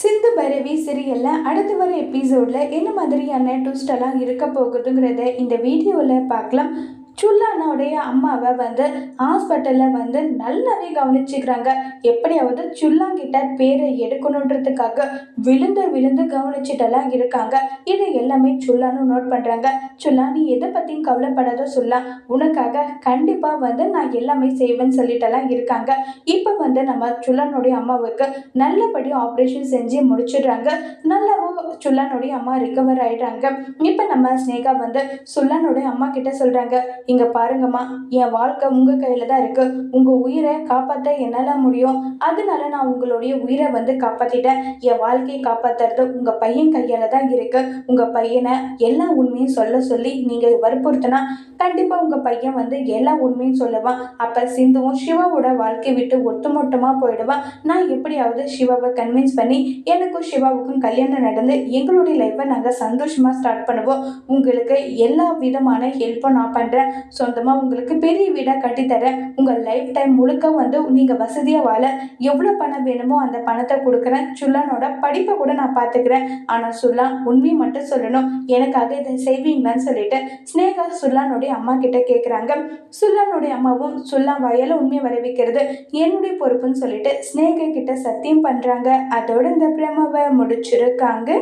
சிந்து பைரவி சீரியலில் அடுத்து வர எபிசோடில் என்ன மாதிரியான ட்விஸ்ட் எல்லாம் இருக்க போகுதுங்கிறத இந்த வீடியோவில் பார்க்கலாம். சுல்லானாவுடைய அம்மாவை வந்து ஹாஸ்பிட்டலில் வந்து நல்லாவே கவனிச்சுக்கிறாங்க. எப்படியாவது சுல்லாங்கிட்ட பேரை எடுக்கணுன்றதுக்காக விழுந்து விழுந்து கவனிச்சுட்டெல்லாம் இருக்காங்க. இது எல்லாமே சுல்லான்னு நோட் பண்ணுறாங்க சுல்லா நீ எதை பற்றியும் கவலைப்படாத சொல்லா. உனக்காக கண்டிப்பாக வந்து நான் எல்லாமே செய்வேன்னு சொல்லிட்டெல்லாம் இருக்காங்க. இப்போ வந்து நம்ம சுல்லானுடைய அம்மாவுக்கு நல்லபடியாக ஆப்ரேஷன் செஞ்சு முடிச்சிடுறாங்க. நல்லாவும் சுல்லானுடைய அம்மா ரிகவர் ஆயிடுறாங்க. இப்போ நம்ம ஸ்னேகா வந்து சுல்லானுடைய அம்மா கிட்ட சொல்கிறாங்க இங்கே பாருங்கம்மா என் வாழ்க்கை உங்கள் கையில் தான் இருக்குது உங்கள் உயிரை காப்பாற்ற என்னால் முடியும். அதனால நான் உங்களுடைய உயிரை வந்து காப்பாற்றிட்டேன் என் வாழ்க்கையை காப்பாற்றுறது உங்கள் பையன் கையால் தான் இருக்குது உங்கள் பையனை எல்லா உண்மையும் சொல்ல சொல்லி நீங்கள் வற்புறுத்தினா கண்டிப்பாக உங்கள் பையன் வந்து எல்லா உண்மையும் சொல்லுவான். அப்போ சிந்துவும் சிவாவோட வாழ்க்கை விட்டு ஒட்டுமொட்டமாக போயிடுவான். நான் எப்படியாவது சிவாவை கன்வின்ஸ் பண்ணி எனக்கும் சிவாவுக்கும் கல்யாணம் நடந்து எங்களுடைய லைஃப்பை நாங்கள் சந்தோஷமாக ஸ்டார்ட் பண்ணுவோம். உங்களுக்கு எல்லா விதமான ஹெல்ப்பும் நான் பண்ணுறேன் சொந்தமாக உங்களுக்கு பெரிய வீடாக கட்டித்தரேன் உங்கள் லைஃப் டைம் முழுக்க வந்து நீங்கள் வசதியாக வாழ எவ்வளோ பணம் வேணுமோ அந்த பணத்தை கொடுக்குறேன். சுல்லானோட படிப்பை கூட நான் பார்த்துக்கிறேன். ஆனால் சுல்லா உண்மையை மட்டும் சொல்லணும். எனக்காக இதை செய்வீங்களான்னு சொல்லிட்டு ஸ்னேகா சுல்லானுடைய அம்மா கிட்ட கேட்குறாங்க சுல்லானுடைய அம்மாவும் சுல்லா வயல உண்மையை வரவிக்கிறது என்னுடைய பொறுப்புன்னு சொல்லிட்டு ஸ்னேகா கிட்ட சத்தியம் பண்ணுறாங்க அதோட இந்த பிரமாவை முடிச்சிருக்காங்க.